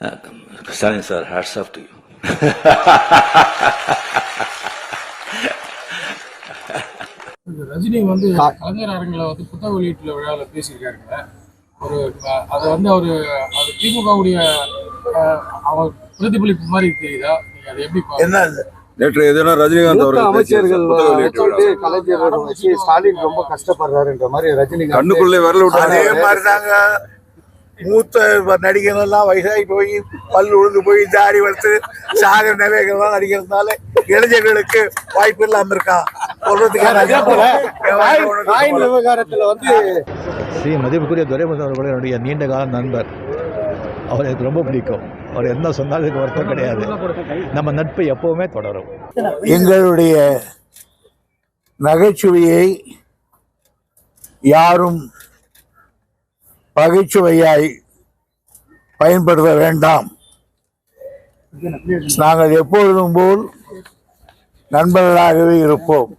Sir hats off to you இந்த ரஜினி வந்து கலைஞர் அரங்கில் வந்து புத்தக வெளியீட்டு விழாவில் பேசியிருக்காருங்க. ஒரு அதை வந்து அவரு அது திமுகவுடைய அவர் பிரதிபலிப்பு மாதிரி தெரியுதா? நீங்க அதை எப்படி? என்ன அது? நேற்று எதுனா ரஜினிகாந்த் அவர்கள் அமைச்சர்கள் கலைஞர் ஸ்டாலின் ரொம்ப கஷ்டப்படுறாருன்ற மாதிரி ரஜினிகாந்த் கண்ணுக்குள்ளே விரல அதே விட்டாங்க மாதிரி தாங்க மூத்த நடிகர்கள் எல்லாம் வயசாகி போய் பல் உழுந்து போய் தாடி வளர்த்து சாகர நிலைகள்லாம் நடிக்கிறதுனால இளைஞர்களுக்கு வாய்ப்பு இல்லாம இருக்கான் சொல்றதுக்கான அதே போல விவகாரத்துல வந்து ஸ்ரீ மதிப்புக்குரிய துரைமுருகன் அவர்கள் என்னுடைய நீண்ட கால நண்பர். அவர் எனக்கு ரொம்ப பிடிக்கும். அவர் என்ன சொன்னாலும் வருத்தம் கிடையாது. நம்ம நட்பு எப்பவுமே தொடரும். எங்களுடைய நகைச்சுவையை யாரும் பகைச்சுவையாய் பயன்படுத்த வேண்டாம். நாங்கள் எப்பொழுதும் போல் நண்பர்களாகவே இருப்போம்.